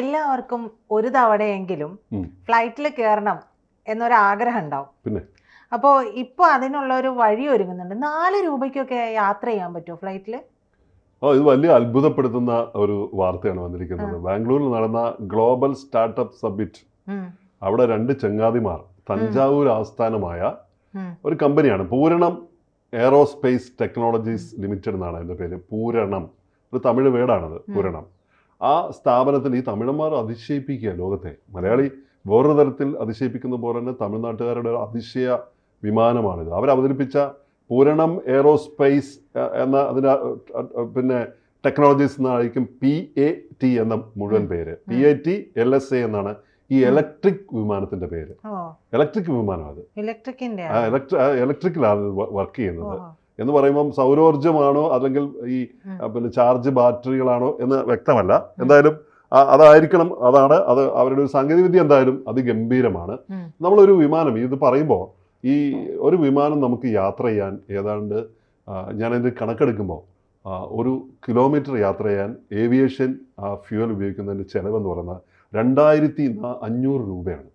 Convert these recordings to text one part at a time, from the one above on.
എല്ലാവർക്കും ഒരു തവണയെങ്കിലും ഫ്ലൈറ്റിൽ കയറണം എന്നൊരാഗ്രഹം ഉണ്ടാവും പിന്നെ? അപ്പോൾ ഇപ്പോൾ അതിനുള്ള ഒരു വഴി ഒരുങ്ങുന്നുണ്ട്. നാല് രൂപയ്ക്കൊക്കെ യാത്ര ചെയ്യാൻ പറ്റുമോ ഫ്ലൈറ്റിൽ? ഓ ഇത് വലിയ അത്ഭുതപ്പെടുത്തുന്ന ഒരു വാർത്തയാണ് വന്നിരിക്കുന്നത്. ബാംഗ്ലൂരിൽ നടന്ന ഗ്ലോബൽ സ്റ്റാർട്ടപ്പ് സബ്മിറ്റ്. അവിടെ രണ്ട് ചങ്ങാതിമാർ തഞ്ചാവൂർ ആസ്ഥാനമായ ഒരു കമ്പനിയാണ്. പൂരണം എയറോസ്പേസ് ടെക്നോളജീസ് ലിമിറ്റഡ് എന്നാണ് അതിന്റെ പേര്. പൂരണം. ഒരു തമിഴ് വേർഡാണത് പൂരണം. ആ സ്ഥാപനത്തിൽ ഈ തമിഴന്മാർ അതിശയിപ്പിക്കുക ലോകത്തെ. മലയാളി വേറൊരു തരത്തിൽ അതിശയിപ്പിക്കുന്ന പോലെ തന്നെ തമിഴ്നാട്ടുകാരുടെ ഒരു അതിശയ വിമാനമാണിത്. അവർ അവതരിപ്പിച്ച പൂരണം എയറോസ്പേസ് എന്ന അഹ്, പിന്നെ ടെക്നോളജീസ് എന്നായിരിക്കും പി എ ടി എന്ന മുഴുവൻ പേര്. P A T L S A എന്നാണ് ഈ ഇലക്ട്രിക് വിമാനത്തിന്റെ പേര്. ഇലക്ട്രിക് വിമാനം അത്. ഇലക്ട്രിക്കിന്റെ ഇലക്ട്രിക്കിലാണ് ഇലക്ട്രി ഇലക്ട്രിക്കലാണ് വർക്ക് ചെയ്യുന്നത്. എന്ന് പറയുമ്പം സൗരോർജമാണോ അല്ലെങ്കിൽ ഈ പിന്നെ ചാർജ് ബാറ്ററികളാണോ എന്ന് വ്യക്തമല്ല. എന്തായാലും അതായിരിക്കണം അതാണ് അത് അവരുടെ ഒരു സാങ്കേതികവിദ്യ എന്തായാലും അതിഗംഭീരമാണ്. നമ്മളൊരു വിമാനം ഇത് പറയുമ്പോൾ ഈ ഒരു വിമാനം നമുക്ക് യാത്ര ചെയ്യാൻ ഏതാണ്ട് ഞാനതിന്റെ കണക്കെടുക്കുമ്പോൾ ഒരു കിലോമീറ്റർ യാത്ര ചെയ്യാൻ ഏവിയേഷൻ ഫ്യൂവൽ ഉപയോഗിക്കുന്നതിന്റെ ചിലവെന്ന് പറയുന്നത് രണ്ടായിരത്തി അഞ്ഞൂറ് രൂപയാണ്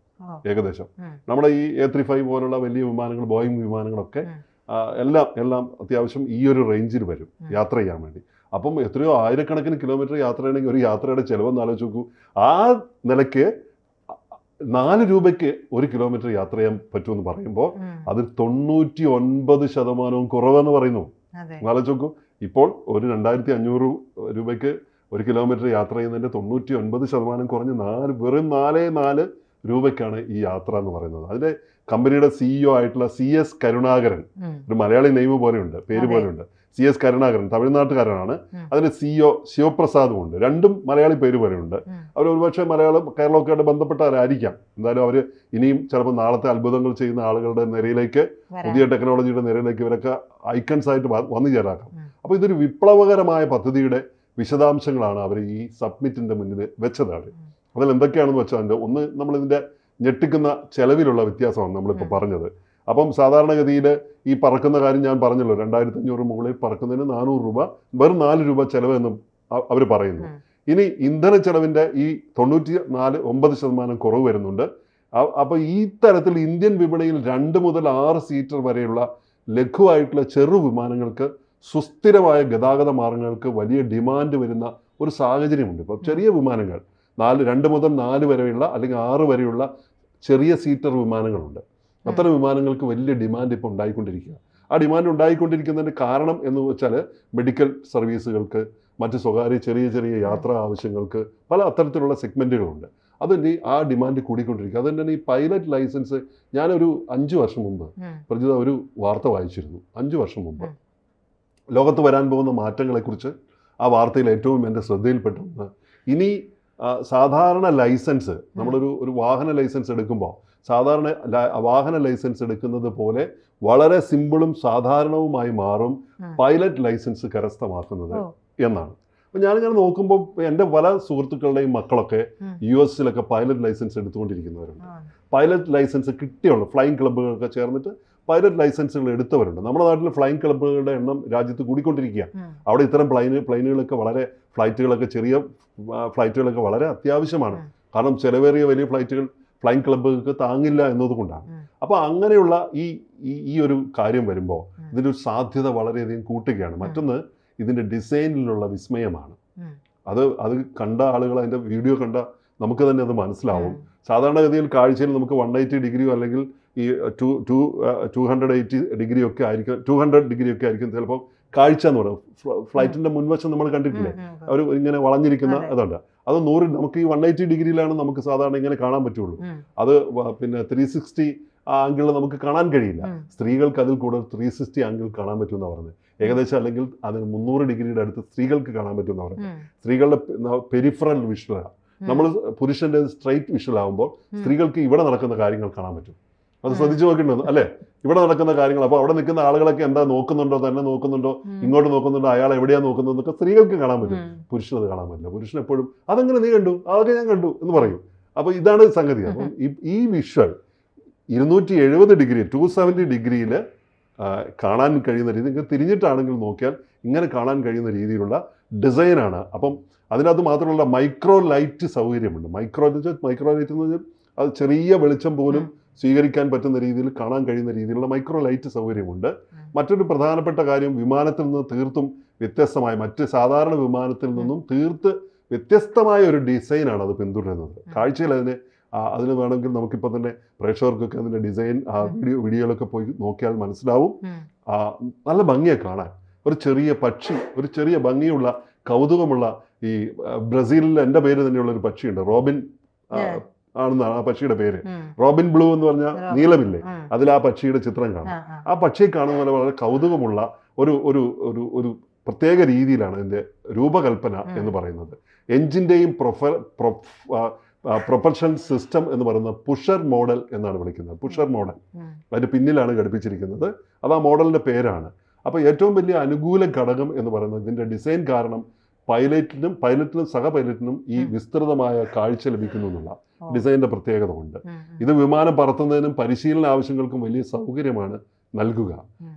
ഏകദേശം. നമ്മുടെ ഈ എ ത്രീ ഫൈവ് പോലുള്ള വലിയ വിമാനങ്ങൾ ബോയിങ് വിമാനങ്ങളൊക്കെ എല്ലാം എല്ലാം അത്യാവശ്യം ഈ ഒരു റേഞ്ചിൽ വരും യാത്ര ചെയ്യാൻ വേണ്ടി. അപ്പം എത്രയോ ആയിരക്കണക്കിന് കിലോമീറ്റർ യാത്ര ചെയ്യണമെങ്കിൽ ഒരു യാത്രയുടെ ചിലവെന്ന് ആലോചിച്ച് നോക്കൂ. ആ നിലയ്ക്ക് നാല് രൂപയ്ക്ക് ഒരു കിലോമീറ്റർ യാത്ര ചെയ്യാൻ പറ്റുമെന്ന് പറയുമ്പോൾ. അതിൽ തൊണ്ണൂറ്റി ഒൻപത് ശതമാനവും കുറവെന്ന് പറയുന്നു. ആലോചിച്ച് നോക്കൂ. ഇപ്പോൾ ഒരു രണ്ടായിരത്തി അഞ്ഞൂറ് രൂപയ്ക്ക് ഒരു കിലോമീറ്റർ യാത്ര ചെയ്യുന്നതിന്റെ തൊണ്ണൂറ്റി ഒൻപത് ശതമാനം കുറഞ്ഞ് നാല് വെറും നാലേ നാല് രൂപയ്ക്കാണ് ഈ യാത്ര എന്ന് പറയുന്നത്. അതിലെ കമ്പനിയുടെ സിഇഒ ആയിട്ടുള്ള C S Karunakaran Malayali name name പോലെയുണ്ട് പേര്. പോലെയുണ്ട്. സി എസ് കരുണാകരൻ തമിഴ്നാട്ടുകാരനാണ്. അതിന് സിഇഒ ശിവപ്രസാദും ഉണ്ട്. രണ്ടും മലയാളി പേര് പോലെയുണ്ട്. അവർ ഒരുപക്ഷെ മലയാളം കേരളമൊക്കെ ആയിട്ട് ബന്ധപ്പെട്ടവരായിരിക്കാം. എന്തായാലും അവർ ഇനിയും ചിലപ്പോൾ നാളത്തെ അത്ഭുതങ്ങൾ ചെയ്യുന്ന ആളുകളുടെ നിരയിലേക്ക് പുതിയ ടെക്നോളജിയുടെ നിരയിലേക്ക് ഇവരൊക്കെ ഐക്കൺസ് ആയിട്ട് വന്നു ചേരാക്കാം അപ്പോൾ ഇതൊരു വിപ്ലവകരമായ പദ്ധതിയുടെ വിശദാംശങ്ങളാണ് അവർ ഈ സബ്മിറ്റിന്റെ മുന്നിൽ വെച്ചതാണ് അവർ. അതിൽ എന്തൊക്കെയാണെന്ന് വെച്ചാൽ ഒന്ന് നമ്മളിതിന്റെ ഞെട്ടിക്കുന്ന ചെലവിലുള്ള വ്യത്യാസമാണ് നമ്മളിപ്പോൾ. പറഞ്ഞത്. അപ്പം സാധാരണഗതിയിൽ ഈ പറക്കുന്ന കാര്യം ഞാൻ പറഞ്ഞല്ലോ രണ്ടായിരത്തി അഞ്ഞൂറ് മുകളിൽ പറക്കുന്നതിന് നാനൂറ് രൂപ വെറും നാല് രൂപ ചെലവ് എന്ന് അവർ പറയുന്നു. ഇനി ഇന്ധന ചെലവിന്റെ ഈ തൊണ്ണൂറ്റി നാല് ഒമ്പത് ശതമാനം കുറവ് വരുന്നുണ്ട്. അപ്പോൾ ഈ തരത്തിൽ ഇന്ത്യൻ വിപണിയിൽ രണ്ട് മുതൽ ആറ് സീറ്റർ വരെയുള്ള ലഘുവായിട്ടുള്ള ചെറു വിമാനങ്ങൾക്ക് സുസ്ഥിരമായ ഗതാഗത മാർഗങ്ങൾക്ക് വലിയ ഡിമാൻഡ് വരുന്ന ഒരു സാഹചര്യമുണ്ട്. ഇപ്പോൾ ചെറിയ വിമാനങ്ങൾ നാല് രണ്ട് മുതൽ നാല് വരെയുള്ള അല്ലെങ്കിൽ ആറ് വരെയുള്ള ചെറിയ സീറ്റർ വിമാനങ്ങളുണ്ട്. അത്തരം വിമാനങ്ങൾക്ക് വലിയ ഡിമാൻഡ് ഇപ്പോൾ ഉണ്ടായിക്കൊണ്ടിരിക്കുക ആ ഡിമാൻഡ് ഉണ്ടായിക്കൊണ്ടിരിക്കുന്നതിന് കാരണം എന്ന് വെച്ചാൽ മെഡിക്കൽ സർവീസുകൾക്ക് മറ്റ് സ്വകാര്യ ചെറിയ ചെറിയ യാത്രാ ആവശ്യങ്ങൾക്ക് പല അത്തരത്തിലുള്ള സെഗ്മെന്റുകളുണ്ട് അതിന്റെ ആ ഡിമാൻഡ് കൂടിക്കൊണ്ടിരിക്കുക. അതുകൊണ്ട് തന്നെ ഈ പൈലറ്റ് ലൈസൻസ് ഞാനൊരു അഞ്ച് വർഷം മുമ്പ്. പ്രജിത ഒരു വാർത്ത വായിച്ചിരുന്നു. അഞ്ച് വർഷം മുമ്പ്. ലോകത്ത് വരാൻ പോകുന്ന മാറ്റങ്ങളെക്കുറിച്ച് ആ വാർത്തയിൽ ഏറ്റവും എന്റെ ശ്രദ്ധയിൽപ്പെട്ടു ഇനി സാധാരണ ലൈസൻസ് നമ്മളൊരു ഒരു വാഹന ലൈസൻസ് എടുക്കുമ്പോൾ സാധാരണ വാഹന ലൈസൻസ് എടുക്കുന്നത് പോലെ വളരെ സിമ്പിളും സാധാരണവുമായി മാറും പൈലറ്റ് ലൈസൻസ് കരസ്ഥമാക്കുന്നത്. എന്നാണ്. അപ്പം ഞാനിങ്ങനെ നോക്കുമ്പോൾ എന്റെ പല സുഹൃത്തുക്കളുടെയും മക്കളൊക്കെ. യു എസിലൊക്കെ പൈലറ്റ് ലൈസൻസ് എടുത്തുകൊണ്ടിരിക്കുന്നവരുണ്ട്. പൈലറ്റ് ലൈസൻസ് കിട്ടിയുള്ള. ഫ്ലൈയിങ് ക്ലബ്ബുകളൊക്കെ ചേർന്നിട്ട് പൈലറ്റ് ലൈസൻസുകൾ എടുത്തവരുണ്ട്. നമ്മുടെ നാട്ടിൽ ഫ്ലൈങ് ക്ലബ്ബുകളുടെ എണ്ണം രാജ്യത്ത് കൂടിക്കൊണ്ടിരിക്കുകയാണ്. അവിടെ ഇത്തരം പ്ലൈന് പ്ലൈനുകളൊക്കെ വളരെ ഫ്ലൈറ്റുകളൊക്കെ ചെറിയ ഫ്ലൈറ്റുകളൊക്കെ വളരെ അത്യാവശ്യമാണ്. കാരണം ചിലവേറിയ വലിയ ഫ്ലൈറ്റുകൾ ഫ്ലൈങ് ക്ലബ്ബുകൾക്ക് താങ്ങില്ല എന്നതുകൊണ്ടാണ്. അപ്പോൾ അങ്ങനെയുള്ള ഈ ഈ- ഒരു കാര്യം വരുമ്പോൾ. ഇതിന്റെ ഒരു സാധ്യത വളരെയധികം കൂട്ടുകയാണ്. മറ്റൊന്ന് ഇതിന്റെ ഡിസൈനിലുള്ള വിസ്മയമാണ്. അത് അത് കണ്ട ആളുകൾ അതിന്റെ വീഡിയോ കണ്ട നമുക്ക് തന്നെ അത് മനസ്സിലാവും. സാധാരണഗതിയിൽ കാഴ്ചയിൽ നമുക്ക് വൺ എയ്റ്റി ഡിഗ്രിയോ അല്ലെങ്കിൽ ഈ two two two hundred eighty degree ഒക്കെ ആയിരിക്കും ടു ഹൺഡ്രഡ് ഡിഗ്രി ഒക്കെ ആയിരിക്കും ചിലപ്പോൾ കാഴ്ച എന്ന് പറയും. ഫ്ലൈറ്റിന്റെ മുൻവശം നമ്മൾ കണ്ടിട്ടില്ലേ. അവർ ഇങ്ങനെ വളഞ്ഞിരിക്കുന്ന അതുകൊണ്ട് അതുണ്ട്. അത് നൂറ് നമുക്ക് ഈ വൺ എയ്റ്റി ഡിഗ്രിയിലാണ് നമുക്ക് സാധാരണ ഇങ്ങനെ കാണാൻ പറ്റുള്ളൂ. അത് പിന്നെ ത്രീ സിക്സ്റ്റി ആംഗിളിൽ നമുക്ക് കാണാൻ കഴിയില്ല. സ്ത്രീകൾക്ക് അതിൽ കൂടുതൽ ത്രീ സിക്സ്റ്റി ആംഗിൾ കാണാൻ പറ്റുമെന്ന് പറഞ്ഞത് ഏകദേശം അല്ലെങ്കിൽ അതിന് മുന്നൂറ് ഡിഗ്രിയുടെ അടുത്ത് സ്ത്രീകൾക്ക് കാണാൻ പറ്റുമെന്ന് പറഞ്ഞത് സ്ത്രീകളുടെ പെരിഫറൽ വിഷ്വലാണ് നമ്മൾ പുരുഷന്റെ സ്ട്രൈറ്റ് വിഷ്വൽ ആകുമ്പോൾ സ്ത്രീകൾക്ക് ഇവിടെ നടക്കുന്ന കാര്യങ്ങൾ കാണാൻ പറ്റും. അത്. ശ്രദ്ധിച്ചു നോക്കിയിട്ടുണ്ടോ അല്ലേ? ഇവിടെ നടക്കുന്ന കാര്യങ്ങൾ അപ്പോൾ അവിടെ നിൽക്കുന്ന ആളുകളൊക്കെ എന്താ നോക്കുന്നുണ്ടോ തന്നെ നോക്കുന്നുണ്ടോ ഇങ്ങോട്ട് നോക്കുന്നുണ്ടോ അയാൾ എവിടെയാ നോക്കുന്നതെന്നൊക്കെ സ്ത്രീകൾക്ക് കാണാൻ പറ്റും. പുരുഷനത് പുരുഷന് അത് കാണാൻ പറ്റില്ല. പുരുഷൻ എപ്പോഴും അതെങ്ങനെ നീ കണ്ടു അതൊക്കെ ഞാൻ കണ്ടു എന്ന് പറയും. അപ്പോൾ ഇതാണ് സംഗതി. അപ്പം ഈ- വിഷ്വൽ ഇരുന്നൂറ്റി എഴുപത് ഡിഗ്രി ടു സെവന്റി ഡിഗ്രിയിൽ കാണാൻ കഴിയുന്ന രീതി ഇങ്ങനെ തിരിഞ്ഞിട്ടാണെങ്കിൽ നോക്കിയാൽ ഇങ്ങനെ കാണാൻ കഴിയുന്ന രീതിയിലുള്ള ഡിസൈനാണ്. അപ്പം അതിനകത്ത് മാത്രമല്ല മൈക്രോ ലൈറ്റ് സൗകര്യമുണ്ട്. മൈക്രോ വെച്ചാൽ മൈക്രോ ലൈറ്റ് എന്ന് വെച്ചാൽ അത് ചെറിയ വെളിച്ചം പോലും സ്വീകരിക്കാൻ പറ്റുന്ന രീതിയിൽ കാണാൻ കഴിയുന്ന രീതിയിലുള്ള മൈക്രോ ലൈറ്റ് സൗകര്യമുണ്ട് മറ്റൊരു പ്രധാനപ്പെട്ട കാര്യം വിമാനത്തിൽ നിന്ന് തീർത്തും വ്യത്യസ്തമായ മറ്റ് സാധാരണ വിമാനത്തിൽ നിന്നും തീർത്ത് വ്യത്യസ്തമായ ഒരു ഡിസൈനാണ് അത് പിന്തുടരുന്നത്. കാഴ്ചയിൽ അതിന് അതിന് വേണമെങ്കിൽ നമുക്കിപ്പോൾ തന്നെ പ്രേക്ഷകർക്കൊക്കെ അതിന്റെ ഡിസൈൻ വീഡിയോ വീഡിയോയിലൊക്കെ പോയി നോക്കിയാൽ മനസ്സിലാവും. നല്ല ഭംഗിയെ കാണാൻ. ഒരു ചെറിയ പക്ഷി ഒരു ചെറിയ ഭംഗിയുള്ള കൗതുകമുള്ള ഈ ബ്രസീലിൽ എന്റെ പേര് തന്നെയുള്ള ഒരു പക്ഷിയുണ്ട് റോബിൻ. ആണെന്നാണ് ആ പക്ഷിയുടെ പേര്. റോബിൻ ബ്ലൂ എന്ന് പറഞ്ഞാൽ റോബിൻ. നീലമില്ലേ? അതിൽ ആ പക്ഷിയുടെ ചിത്രം കാണാം. ആ, പക്ഷിയെ കാണുന്ന പോലെ വളരെ കൗതുകമുള്ള ഒരു ഒരു ഒരു ഒരു പ്രത്യേക രീതിയിലാണ് ഇതിന്റെ രൂപകൽപ്പന എന്ന് പറയുന്നത്. എഞ്ചിന്റെയും പ്രൊഫ പ്രൊപ്പൽഷൻ സിസ്റ്റം എന്ന് പറയുന്ന പുഷർ മോഡൽ എന്നാണ് വിളിക്കുന്നത്. Pusher model. അതിന്റെ പിന്നിലാണ് ഘടിപ്പിച്ചിരിക്കുന്നത്. അത് ആ മോഡലിന്റെ പേരാണ്. അപ്പോൾ ഏറ്റവും വലിയ അനുകൂല ഘടകം എന്ന് പറയുന്നത് ഇതിന്റെ ഡിസൈൻ കാരണം പൈലറ്റിനും പൈലറ്റിനും സഹ പൈലറ്റിനും ഈ വിസ്തൃതമായ കാഴ്ച ലഭിക്കുന്നു എന്നുള്ള ഡിസൈനിന്റെ പ്രത്യേകത ഉണ്ട് ഇത് വിമാനം പറത്തുന്നതിനും പരിശീലന ആവശ്യങ്ങൾക്കും വലിയ സൗകര്യമാണ് നൽകുക.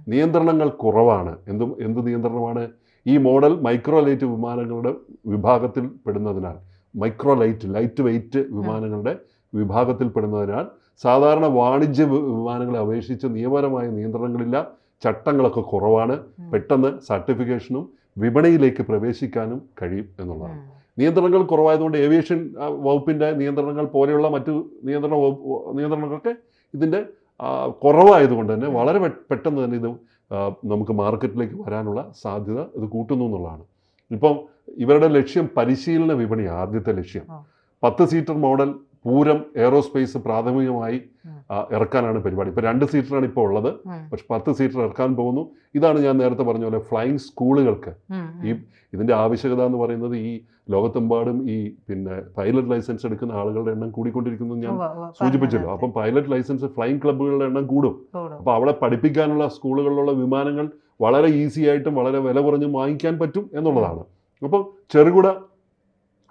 നിയന്ത്രണങ്ങൾ കുറവാണ്. എന്തും എന്ത് നിയന്ത്രണമാണ്? ഈ മോഡൽ മൈക്രോ ലൈറ്റ് വിമാനങ്ങളുടെ വിഭാഗത്തിൽ പെടുന്നതിനാൽ മൈക്രോ ലൈറ്റ് ലൈറ്റ് വെയിറ്റ് വിമാനങ്ങളുടെ വിഭാഗത്തിൽ പെടുന്നതിനാൽ സാധാരണ വാണിജ്യ വിമാനങ്ങളെ അപേക്ഷിച്ച് നിയമപരമായ നിയന്ത്രണങ്ങളില്ല. ചട്ടങ്ങളൊക്കെ കുറവാണ്. പെട്ടെന്ന് സർട്ടിഫിക്കേഷനും വിപണിയിലേക്ക് പ്രവേശിക്കാനും കഴിയും എന്നുള്ളതാണ്. നിയന്ത്രണങ്ങൾ കുറവായതുകൊണ്ട് ഏവിയേഷൻ വകുപ്പിന്റെ നിയന്ത്രണങ്ങൾ പോലെയുള്ള മറ്റു നിയന്ത്രണ വകുപ്പ് നിയന്ത്രണങ്ങളൊക്കെ ഇതിന്റെ കുറവായതുകൊണ്ട് തന്നെ വളരെ പെട്ടെന്ന് തന്നെ ഇത് നമുക്ക് മാർക്കറ്റിലേക്ക് വരാനുള്ള സാധ്യത ഇത് കൂട്ടുന്നു എന്നുള്ളതാണ്. ഇപ്പം ഇവരുടെ ലക്ഷ്യം പരിശീലന വിപണി ആദ്യത്തെ ലക്ഷ്യം. പത്ത് സീറ്റർ മോഡൽ പൂരം എയറോസ്പേസ് പ്രാഥമികമായി ഇറക്കാനാണ് പരിപാടി. ഇപ്പോൾ രണ്ട് സീറ്ററാണ് ഇപ്പോൾ ഉള്ളത്. പക്ഷെ പത്ത് സീറ്റർ ഇറക്കാൻ പോകുന്നു. ഇതാണ് ഞാൻ നേരത്തെ പറഞ്ഞ പോലെ ഫ്ലൈയിങ് സ്കൂളുകൾക്ക് ഈ ഇതിന്റെ ആവശ്യകത എന്ന് പറയുന്നത് ഈ ലോകത്തെമ്പാടും ഈ പിന്നെ പൈലറ്റ് ലൈസൻസ് എടുക്കുന്ന ആളുകളുടെ എണ്ണം കൂടിക്കൊണ്ടിരിക്കുന്നു ഞാൻ സൂചിപ്പിച്ചല്ലോ. അപ്പം പൈലറ്റ് ലൈസൻസ് ഫ്ലൈയിങ് ക്ലബ്ബുകളുടെ എണ്ണം കൂടും. അപ്പോൾ അവിടെ പഠിപ്പിക്കാനുള്ള സ്കൂളുകളിലുള്ള വിമാനങ്ങൾ വളരെ ഈസി ആയിട്ടും വളരെ വില കുറഞ്ഞും വാങ്ങിക്കാൻ പറ്റും എന്നുള്ളതാണ്. അപ്പം ചെറുകിട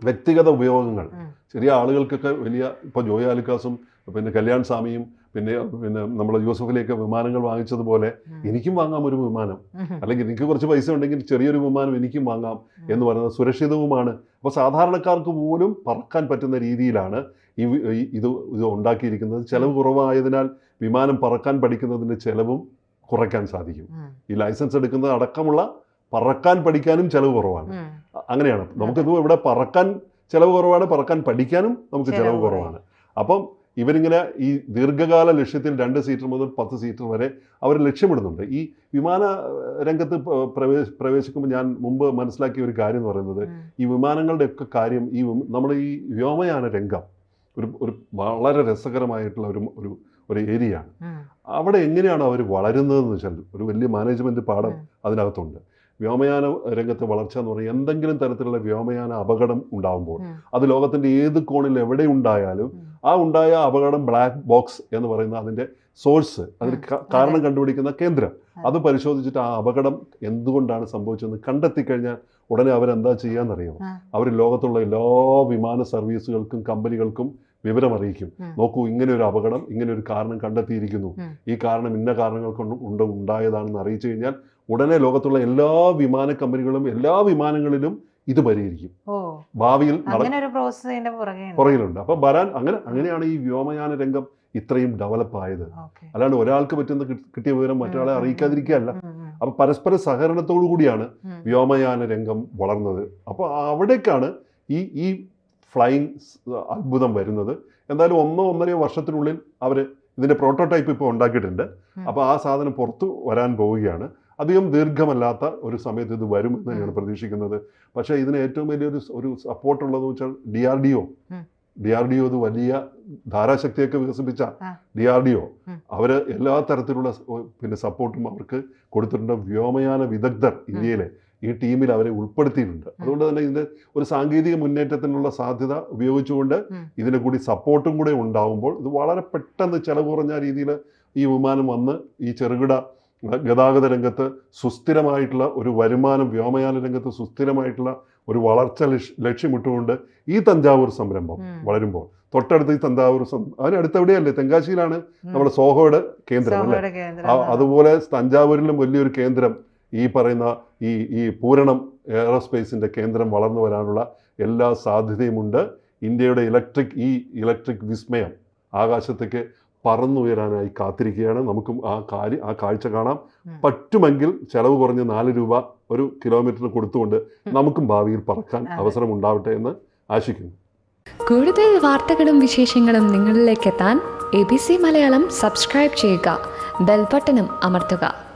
വ്യക്തിഗത ഉപയോഗങ്ങൾ. ചെറിയ ആളുകൾക്കൊക്കെ വലിയ ഇപ്പോൾ ജോയ് ആലുക്കാസും പിന്നെ കല്യാൺ സ്വാമിയും പിന്നെ പിന്നെ നമ്മുടെ യൂസഫിലേക്ക് വിമാനങ്ങൾ വാങ്ങിച്ചതുപോലെ എനിക്കും വാങ്ങാം ഒരു വിമാനം. അല്ലെങ്കിൽ എനിക്ക് കുറച്ച് പൈസ ഉണ്ടെങ്കിൽ ചെറിയൊരു വിമാനം എനിക്കും വാങ്ങാം എന്ന് പറയുന്നത് സുരക്ഷിതവുമാണ്. അപ്പോൾ സാധാരണക്കാർക്ക് പോലും പറക്കാൻ പറ്റുന്ന രീതിയിലാണ് ഈ ഇത് ഇത് ഉണ്ടാക്കിയിരിക്കുന്നത്. ചിലവ് കുറവായതിനാൽ വിമാനം പറക്കാൻ പഠിക്കുന്നതിന്റെ ചിലവും കുറയ്ക്കാൻ സാധിക്കും. ഈ ലൈസൻസ് എടുക്കുന്നത് അടക്കമുള്ള പറക്കാൻ പഠിക്കാനും ചെലവ് കുറവാണ്. അങ്ങനെയാണ്. നമുക്കിത് ഇവിടെ പറക്കാൻ ചെലവ് കുറവാണ് പറക്കാൻ പഠിക്കാനും നമുക്ക് ചെലവ് കുറവാണ്. അപ്പം ഇവരിങ്ങനെ ഈ ദീർഘകാല ലക്ഷ്യത്തിൽ രണ്ട് സീറ്റർ മുതൽ പത്ത് സീറ്റർ വരെ അവർ ലക്ഷ്യമിടുന്നുണ്ട്. ഈ വിമാന രംഗത്ത് പ്രവേശ പ്രവേശിക്കുമ്പോൾ ഞാൻ മുമ്പ് മനസ്സിലാക്കിയ ഒരു കാര്യം എന്ന് പറയുന്നത് ഈ വിമാനങ്ങളുടെ ഒക്കെ കാര്യം ഈ നമ്മൾ ഈ വ്യോമയാന രംഗം ഒരു ഒരു വളരെ രസകരമായിട്ടുള്ള ഒരു ഒരു ഒരു ഏരിയയാണ്. ഉം. അവിടെ എങ്ങനെയാണ് അവർ വളരുന്നതെന്ന് വെച്ചാൽ ഒരു വലിയ മാനേജ്മെന്റ് പാഠം അതിനകത്തുണ്ട്. വ്യോമയാന രംഗത്തെ വളർച്ച എന്ന് പറഞ്ഞാൽ എന്തെങ്കിലും തരത്തിലുള്ള വ്യോമയാന അപകടം ഉണ്ടാകുമ്പോൾ അത് ലോകത്തിന്റെ ഏത് കോണിൽ എവിടെ ഉണ്ടായാലും. ആ ഉണ്ടായ അപകടം ബ്ലാക്ക് ബോക്സ് എന്ന് പറയുന്ന അതിന്റെ സോഴ്സ് അതിന് കാരണം കണ്ടുപിടിക്കുന്ന കേന്ദ്രം. അത്. പരിശോധിച്ചിട്ട് ആ അപകടം എന്തുകൊണ്ടാണ് സംഭവിച്ചതെന്ന് കണ്ടെത്തി കഴിഞ്ഞാൽ ഉടനെ അവരെന്താ ചെയ്യാന്നറിയാമോ? ആ. അവർ ലോകത്തുള്ള എല്ലാ വിമാന സർവീസുകൾക്കും കമ്പനികൾക്കും വിവരം അറിയിക്കും. നോക്കൂ ഇങ്ങനെ ഒരു അപകടം ഇങ്ങനെ ഒരു കാരണം കണ്ടെത്തിയിരിക്കുന്നു. ഈ കാരണം ഇന്ന കാരണങ്ങൾ കൊണ്ട് ഉണ്ട് ഉണ്ടായതാണെന്ന് അറിയിച്ചു കഴിഞ്ഞാൽ ഉടനെ ലോകത്തുള്ള എല്ലാ വിമാന കമ്പനികളും എല്ലാ വിമാനങ്ങളിലും ഇത് പരിഹരിക്കും. ഭാവിയിൽ പുറകിലുണ്ട്. അപ്പൊ വരാൻ അങ്ങനെ അങ്ങനെയാണ് ഈ വ്യോമയാന രംഗം ഇത്രയും ഡെവലപ്പ് ആയത്. അല്ലാണ്ട് ഒരാൾക്ക് പറ്റുന്ന കിട്ടിയ വിവരം മറ്റൊരാളെ അറിയിക്കാതിരിക്കുകയല്ല. അപ്പോൾ പരസ്പര സഹകരണത്തോടു കൂടിയാണ് വ്യോമയാന രംഗം വളർന്നത്. അപ്പോൾ അവിടേക്കാണ് ഈ ഈ ഫ്ലൈയിങ് അത്ഭുതം വരുന്നത്. എന്തായാലും ഒന്നോ ഒന്നരയോ വർഷത്തിനുള്ളിൽ അവർ ഇതിന്റെ പ്രോട്ടോടൈപ്പ് ഇപ്പോൾ ഉണ്ടാക്കിയിട്ടുണ്ട്. അപ്പോൾ ആ സാധനം പുറത്തു വരാൻ പോവുകയാണ്. അധികം ദീർഘമല്ലാത്ത ഒരു സമയത്ത് ഇത് വരും എന്ന് തന്നെയാണ് ഉം. പ്രതീക്ഷിക്കുന്നത്. പക്ഷേ ഇതിന് ഏറ്റവും വലിയൊരു ഒരു സപ്പോർട്ട് ഉള്ളതെന്ന് വെച്ചാൽ D R D O D R D O ഇത് വലിയ ധാരാശക്തിയൊക്കെ വികസിപ്പിച്ച. ഡി ആർ ഡി ഒ അവർ അവർ എല്ലാ തരത്തിലുള്ള പിന്നെ സപ്പോർട്ടും അവർക്ക് കൊടുത്തിട്ടുണ്ട്. വ്യോമയാന വിദഗ്ധർ ഇന്ത്യയിലെ ഈ ടീമിൽ അവരെ ഉൾപ്പെടുത്തിയിട്ടുണ്ട്. അതുകൊണ്ട് തന്നെ ഇതിന്റെ ഒരു സാങ്കേതിക മുന്നേറ്റത്തിനുള്ള സാധ്യത ഉപയോഗിച്ചുകൊണ്ട് ഇതിനെ കൂടി സപ്പോർട്ടും കൂടെ ഉണ്ടാവുമ്പോൾ ഇത് വളരെ പെട്ടെന്ന് ചെലവ് കുറഞ്ഞ രീതിയിൽ ഈ വിമാനം വന്ന് ഈ ചെറുകിട ഗതാഗത രംഗത്ത് സുസ്ഥിരമായിട്ടുള്ള ഒരു വരുമാനം വ്യോമയാന രംഗത്ത് സുസ്ഥിരമായിട്ടുള്ള ഒരു വളർച്ച ലക്ഷ- ലക്ഷ്യമിട്ടുകൊണ്ട് ഈ തഞ്ചാവൂർ സംരംഭം. വളരുമ്പോൾ. തൊട്ടടുത്ത് ഈ തഞ്ചാവൂർ അതിനടുത്തെവിടെയല്ലേ തെങ്കാശിയിലാണ് നമ്മുടെ സോഹോയുടെ കേന്ദ്രം അല്ലേ? അതുപോലെ തഞ്ചാവൂരിലും വലിയൊരു കേന്ദ്രം ഈ പറയുന്ന ഈ ഈ പൂരണം എയറോസ്പേസിന്റെ കേന്ദ്രം വളർന്നു വരാനുള്ള എല്ലാ സാധ്യതയുമുണ്ട്. ഇന്ത്യയുടെ ഇലക്ട്രിക് ഈ ഇലക്ട്രിക് വിസ്മയം ആകാശത്തേക്ക് പറന്നുയരാനായി കാത്തിരിക്കുകയാണ്. നമുക്കും ആ കാര്യം ആ കാഴ്ച കാണാം. പറ്റുമെങ്കിൽ ചെലവ് കുറഞ്ഞ് നാല് രൂപ ഒരു കിലോമീറ്ററിന് കൊടുത്തുകൊണ്ട് നമുക്കും ഭാവിയിൽ പറക്കാൻ അവസരം ഉണ്ടാവട്ടെ എന്ന് ആശിക്കുന്നു. കൂടുതൽ വാർത്തകളും വിശേഷങ്ങളും നിങ്ങളിലേക്ക് എത്താൻ A B C Malayalam subscribe ചെയ്യുക. ബെൽബട്ടനും അമർത്തുക.